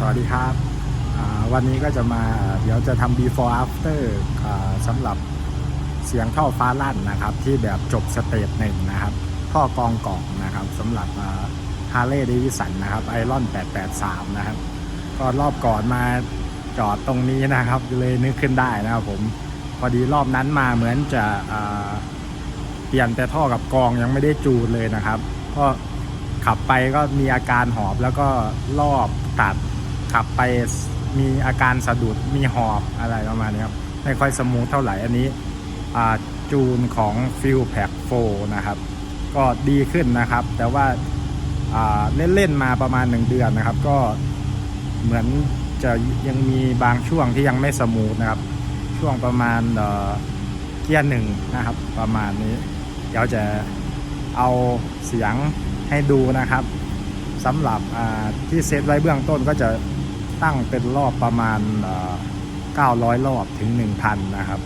สวัสดีครับ วันนี้ก็จะมาเดี๋ยวจะทำ before after สำหรับเสียงท่อฟ้าลั่นนะครับ ที่แบบจบสเตจหนึ่งนะครับ ท่อกองกล่องนะครับสำหรับฮาร์เลย์เดวิสันนะครับไอรอน883 นะครับ ก็รอบก่อนมาจอดตรงนี้นะครับ เลยนึกขึ้นได้นะครับผม พอดีรอบนั้นมาเหมือนจะเปลี่ยนแต่ท่อกับกองยังไม่ได้จูนเลยนะครับ ก็ขับไปก็มีอาการหอบแล้วก็รอบตัด ขับไปมีอาการสะดุดมีหอบอะไรประมาณนี้ครับ ไม่ค่อยสมูทเท่าไหร่อันนี้จูนของ f i l p a c 4นะครับ ก็ดีขึ้นนะครับ แต่ว่าาเล่น ๆ มาประมาณ 1 เดือนนะครับ ก็เหมือนจะยังมีบางช่วงที่ยังไม่สมูทนะครับ ช่วงประมาณเกียร์หนึ่งนะครับ ประมาณนี้ เดี๋ยวจะเอาเสียงให้ดูนะครับสำหรับที่เซตไว้เบื้องต้นก็จะ ตั้งเป็นรอบประมาณ 900 รอบถึง 1,000 นะครับ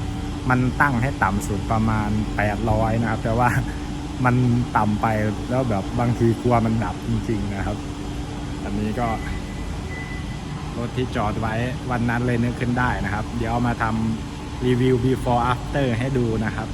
มันตั้งให้ต่ำสุดประมาณ 800 นะครับ แต่ว่ามันต่ำไปแล้วแบบบางทีกลัวมันดับจริง ๆ นะครับ อันนี้ก็ รถที่จอดไว้วันนั้นเลยนึกขึ้นได้นะครับ เดี๋ยวเอามาทำรีวิว before after ให้ดูนะครับ